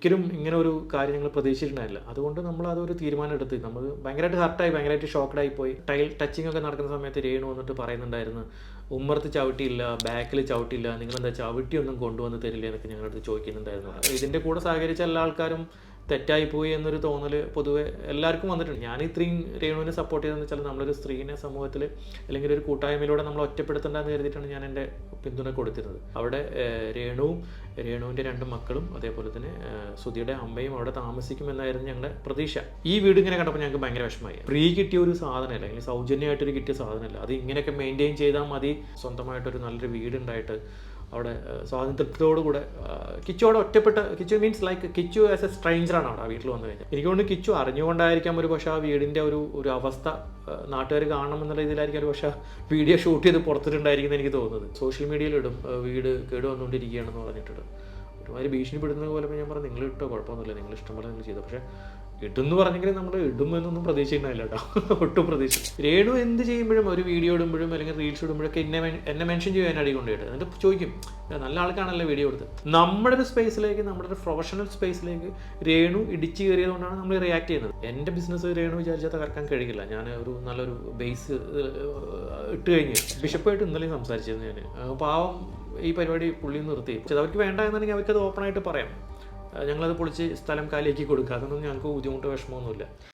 ഒരിക്കലും ഇങ്ങനെ ഒരു കാര്യം ഞങ്ങൾ പ്രതീക്ഷിച്ചിട്ടുണ്ടായില്ല. അതുകൊണ്ട് നമ്മൾ അതൊരു തീരുമാനം എടുത്ത് നമ്മൾ ഭയങ്കരമായിട്ട് ഹർട്ടായി ഭയങ്കരമായിട്ട് ഷോക്ക്ഡായി പോയി. ടൈൽ ടച്ചിങ് ഒക്കെ നടക്കുന്ന സമയത്ത് രേണു വന്നിട്ട് പറയുന്നുണ്ടായിരുന്നു ഉമ്മർത്ത് ചവിട്ടിയില്ല ബാക്കിൽ ചവിട്ടിയില്ല നിങ്ങളെന്താ ചവിട്ടിയൊന്നും കൊണ്ടുവന്ന് തരില്ല എന്നൊക്കെ ഞങ്ങളടുത്ത് ചോദിക്കുന്നുണ്ടായിരുന്നു. ഇതിന്റെ കൂടെ സഹകരിച്ച എല്ലാ ആൾക്കാരും തെറ്റായി പോയി എന്നൊരു തോന്നൽ പൊതുവെ എല്ലാവർക്കും വന്നിട്ടുണ്ട്. ഞാൻ ഇത്രയും രേണുവിനെ സപ്പോർട്ട് ചെയ്തതെന്ന് വെച്ചാൽ നമ്മളൊരു സ്ത്രീനെ സമൂഹത്തിൽ അല്ലെങ്കിൽ ഒരു കൂട്ടായ്മയിലൂടെ നമ്മൾ ഒറ്റപ്പെടുത്തേണ്ടെന്ന് കരുതിയിട്ടാണ് ഞാൻ എന്റെ പിന്തുണ കൊടുത്തിരുന്നത്. അവിടെ രേണുവും രേണുവിന്റെ രണ്ട് മക്കളും അതേപോലെ തന്നെ സുധിയുടെ അമ്മയും അവിടെ താമസിക്കുമെന്നായിരുന്നു ഞങ്ങളുടെ പ്രതീക്ഷ. ഈ വീട് ഇങ്ങനെ കണ്ടപ്പോൾ ഞങ്ങൾക്ക് ഭയങ്കര വിഷമമായി. ഫ്രീ കിട്ടിയ ഒരു സാധനമല്ല അല്ലെങ്കിൽ സൗജന്യമായിട്ടൊരു കിട്ടിയ സാധനമല്ല. അത് ഇങ്ങനെയൊക്കെ മെയിന്റെയിൻ ചെയ്താൽ മതി. സ്വന്തമായിട്ടൊരു നല്ലൊരു വീടുണ്ടായിട്ട് അവിടെ ഏഹ്, സ്വാതന്ത്ര്യത്തോടു കൂടെ ഏഹ്, കിച്ചു അവിടെ ഒറ്റപ്പെട്ട Kichu means like Kichu as a സ്ട്രേഞ്ചറാണ് അവിടെ ആ വീട്ടിൽ വന്നു കഴിഞ്ഞാൽ എനിക്ക് കിച്ചു അറിഞ്ഞുകൊണ്ടായിരിക്കാം ഒരു പക്ഷേ ആ വീടിന്റെ ഒരു ഒരു അവസ്ഥ നാട്ടുകാർ കാണണം എന്നുള്ള രീതിയിലായിരിക്കും ഒരു പക്ഷേ വീഡിയോ ഷൂട്ട് ചെയ്ത് പുറത്തിട്ടുണ്ടായിരിക്കും എനിക്ക് തോന്നുന്നത്. സോഷ്യൽ മീഡിയയിലിടും വീട് കേട് വന്നുകൊണ്ടിരിക്കുകയാണെന്ന് പറഞ്ഞിട്ടിടും ഒരുമാതിരി ഭീഷണിപ്പെടുന്നത് പോലെ ഞാൻ പറഞ്ഞു നിങ്ങൾ ഇട്ടോ കുഴപ്പമൊന്നുമില്ല. നിങ്ങൾ ഇഷ്ടം പോലെ നിങ്ങൾ ചെയ്തു. പക്ഷേ ഇടുന്ന് പറഞ്ഞെങ്കിലും നമ്മൾ ഇടും എന്നൊന്നും പ്രതീക്ഷിക്കുന്നില്ല കേട്ടോ. ഒട്ടും പ്രതീക്ഷ രേണു എന്ത് ചെയ്യുമ്പോഴും ഒരു വീഡിയോ ഇടുമ്പോഴും അല്ലെങ്കിൽ റീൽസ് ഇടുമ്പോഴൊക്കെ എന്നെ എന്നെ മെൻഷൻ ചെയ്യാൻ അടി കൊണ്ടുപോയിട്ട്. എന്നിട്ട് ചോദിക്കും നല്ല ആൾക്കാണല്ലോ വീഡിയോ എടുത്ത് നമ്മുടെ ഒരു സ്പേസിലേക്ക് നമ്മുടെ ഒരു പ്രൊഫഷണൽ സ്പേസിലേക്ക് രേണു ഇടിച്ചു കയറിയത് കൊണ്ടാണ് നമ്മൾ റിയാക്ട് ചെയ്യുന്നത്. എന്റെ ബിസിനസ് രേണു വിചാരിച്ചാൽ തകർക്കാൻ കഴിയില്ല. ഞാൻ ഒരു നല്ലൊരു ബേസ് ഇട്ട് കഴിഞ്ഞ്. ബിഷപ്പായിട്ട് ഇന്നലെ സംസാരിച്ചിരുന്നു ഞാൻ പാവം ഈ പരിപാടി പുള്ളി നിർത്തി. പക്ഷെ അവർക്ക് വേണ്ട എന്നുണ്ടെങ്കിൽ അവർക്കത് ഓപ്പണായിട്ട് പറയാം. ഞങ്ങളത് പൊളിച്ച് സ്ഥലം കാലിയാക്കി കൊടുക്കുക. അതൊന്നും ഞങ്ങൾക്ക് ബുദ്ധിമുട്ട് വിഷമമൊന്നുമില്ല.